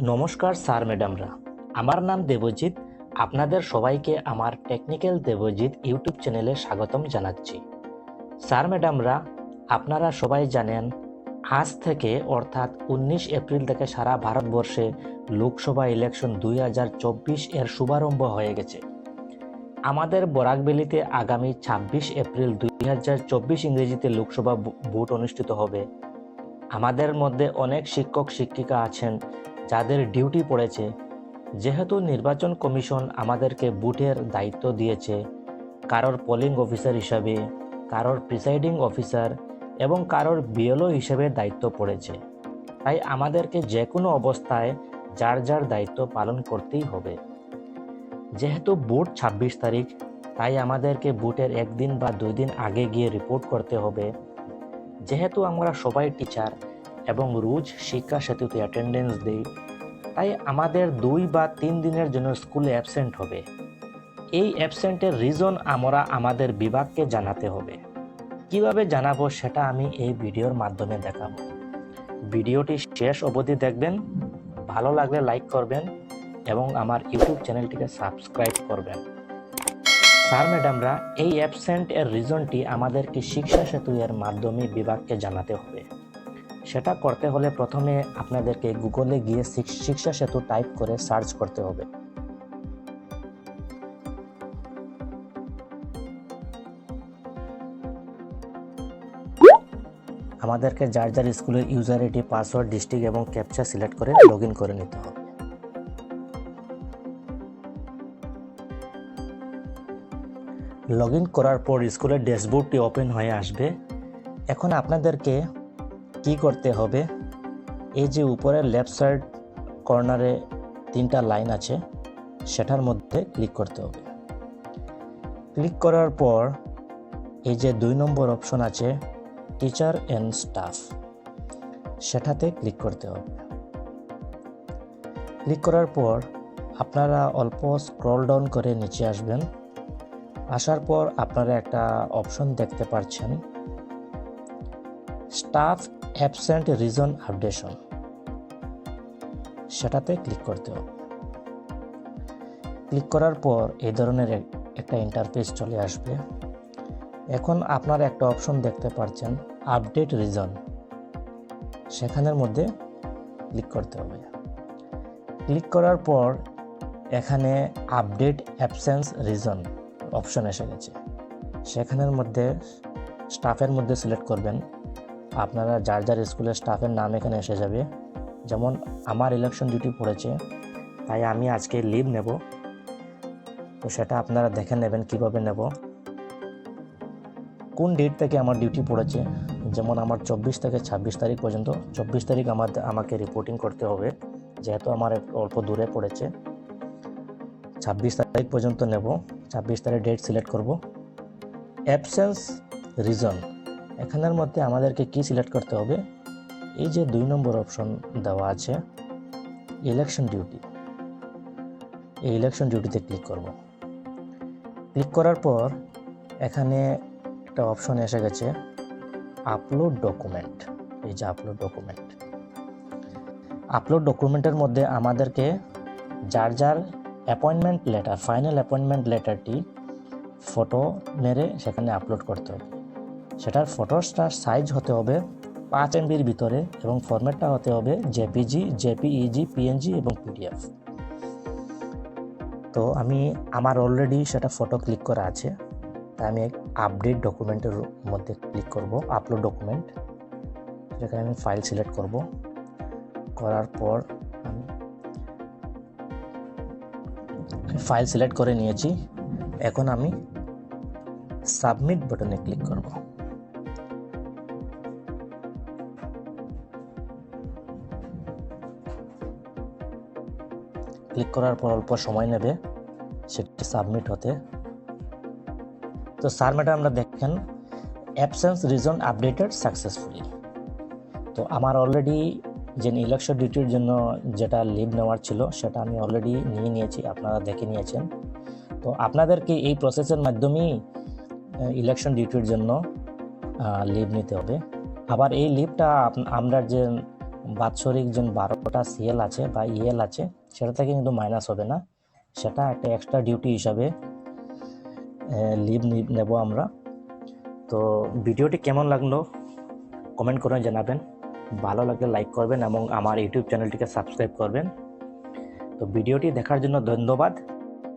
নমস্কার স্যার ম্যাডামরা। আমার নাম দেবজিৎ। আপনাদের সবাইকে আমার টেকনিক্যাল দেবজিৎ ইউটিউব চ্যানেলে স্বাগতম জানাচ্ছি। স্যার ম্যাডামরা, আপনারা সবাই জানেন, আজ থেকে অর্থাৎ উনিশ এপ্রিল থেকে সারা ভারতবর্ষে লোকসভা ইলেকশন দুই হাজার চব্বিশ এর শুভারম্ভ হয়ে গেছে। আমাদের বরাকবেলিতে আগামী ছাব্বিশ এপ্রিল দুই হাজার চব্বিশ ইংরেজিতে লোকসভা ভোট অনুষ্ঠিত হবে। আমাদের মধ্যে অনেক শিক্ষক শিক্ষিকা আছেন যাদের ডিউটি পড়েছে, যেহেতু নির্বাচন কমিশন আমাদেরকে বুটের দায়িত্ব দিয়েছে, কারোর পোলিং অফিসার হিসাবে, কারোর প্রিসাইডিং অফিসার এবং কারোর বিএলও হিসেবে দায়িত্ব পড়েছে। তাই আমাদেরকে যে কোনো অবস্থায় যার যার দায়িত্ব পালন করতেই হবে। যেহেতু বুট ছাব্বিশ তারিখ, তাই আমাদেরকে বুটের একদিন বা দুই দিন আগে গিয়ে রিপোর্ট করতে হবে। যেহেতু আমরা সবাই টিচার এবং রোজ শিক্ষা সেতুতে অ্যাটেন্ডেন্স দিই। তাই আমাদের দুই বা তিন দিনের জন্য স্কুলে অ্যাবসেন্ট হবে। এই অ্যাবসেন্টের রিজন আমরা আমাদের বিভাগকে জানাতে হবে। কীভাবে জানাব সেটা আমি এই ভিডিওর মাধ্যমে দেখাবো। ভিডিওটি শেষ অবধি দেখবেন, ভালো লাগলে লাইক করবেন এবং আমার ইউটিউব চ্যানেলটিকে সাবস্ক্রাইব করবেন। স্যার, ম্যাডামরা, এই অ্যাবসেন্ট এর রিজনটি আমাদেরকে শিক্ষা সেতু এর মাধ্যমে বিভাগকে জানাতে হবে। সেটা করতে হলে প্রথমে আপনাদেরকে গুগলে গিয়ে শিক্ষা সেতু টাইপ করে সার্চ করতে হবে। আমাদেরকে যার যার স্কুলের ইউজার আইডি পাসওয়ার্ড ডিস্ট্রিক্ট এবং ক্যাপচা সিলেক্ট করে লগ করে নিতে হবে। লগ করার পর স্কুলের ড্যাশবোর্ডটি ওপেন হয়ে আসবে। এখন আপনাদেরকে কি করতে হবে? এই যে উপরের লেফট সাইড কর্নারে তিনটা লাইন আছে, সেটার মধ্যে ক্লিক করতে হবে। ক্লিক করার পর এই যে দুই নম্বর অপশন আছে টিচার অ্যান্ড স্টাফ সেটাতে ক্লিক করতে হবে। ক্লিক করার পর আপনারা অল্প স্ক্রল ডাউন করে নিচে আসবেন। আসার পর আপনারা একটা অপশন দেখতে পাচ্ছেন স্টাফ অ্যাবসেন্ট রিজন আপডেশন। সেটাতে ক্লিক করতে হবে। ক্লিক করার পর এই ধরনের একটা ইন্টারফেস চলে আসবে। এখন আপনার একটা অপশন দেখতে পাচ্ছেন আপডেট রিজন সেখানের মধ্যে ক্লিক করতে হবে। ক্লিক করার পর এখানে আপডেট অ্যাবসেন্স রিজন অপশন এসে গেছে। সেখানের মধ্যে স্টাফের মধ্যে সিলেক্ট করবেন। আপনারা যার যার স্কুলের স্টাফের নাম এখানে এসে যাবে। যেমন আমার ইলেকশন ডিউটি পড়েছে, তাই আমি আজকে লিভ নেব। তো সেটা আপনারা দেখে নেবেন, কীভাবে নেব। কোন ডেট থেকে আমার ডিউটি পড়েছে, যেমন আমার চব্বিশ থেকে ছাব্বিশ তারিখ পর্যন্ত, চব্বিশ তারিখ আমার আমাকে রিপোর্টিং করতে হবে, যেহেতু আমার অল্প দূরে পড়েছে। ছাব্বিশ তারিখ পর্যন্ত নেব, ছাব্বিশ তারিখ ডেট সিলেক্ট করব। অ্যাবসেন্স রিজন এখানের মধ্যে আমাদেরকে কি সিলেক্ট করতে হবে? এই যে দুই নম্বর অপশন দেওয়া আছে ইলেকশন ডিউটি এই ইলেকশন ডিউটিতে ক্লিক করব। ক্লিক করার পর এখানে একটা অপশন এসে গেছে আপলোড ডকুমেন্ট এই যে আপলোড ডকুমেন্ট আপলোড ডকুমেন্টের মধ্যে আমাদেরকে যার যার অ্যাপয়েন্টমেন্ট লেটার ফাইনাল অ্যাপয়েন্টমেন্ট লেটারটি ফটো মেরে সেখানে আপলোড করতে হবে। সেটার ফটোসটার সাইজ হতে হবে পাঁচ এমবির ভিতরে এবং ফরম্যাটটা হতে হবে জেপিজি জেপিইজি পিএনজি এবং পিডিএফ তো আমি, আমার অলরেডি সেটা ফটো ক্লিক করা আছে। তাই আমি আপডেট ডকুমেন্টের মধ্যে ক্লিক করব আপলোড ডকুমেন্ট সেখানে আমি ফাইল সিলেক্ট করব। করার পর আমি ফাইল সিলেক্ট করে নিয়েছি। এখন আমি সাবমিট বাটনে ক্লিক করব। ক্লিক করার পর অল্প সময় নেবে, সেটি সাবমিট হতে। তো স্যার ম্যাডাম আমরা দেখেন অ্যাবসেন্স রিজন আপডেটেড সাকসেসফুলি তো আমার অলরেডি যে ইলেকশন ডিউটির জন্য যেটা লিভ নেওয়ার ছিল, সেটা আমি অলরেডি নিয়ে নিয়েছি, আপনারা দেখে নিয়েছেন। তো আপনাদেরকে এই প্রসেসের মাধ্যমেই ইলেকশন ডিউটির জন্য লিভ নিতে হবে। আবার এই লিভটা আমরা যে বাৎসরিক যে বারোটা সিএল আছে বা ইএল আছে সেটা থেকে কিন্তু মাইনাস হবে না। সেটা একটা এক্সট্রা ডিউটি হিসাবে লিভ নেব আমরা। তো ভিডিওটি কেমন লাগল কমেন্ট করে জানাবেন। ভালো লাগলে লাইক করবেন এবং আমার ইউটিউব চ্যানেলটিকে সাবস্ক্রাইব করবেন। তো ভিডিওটি দেখার জন্য ধন্যবাদ।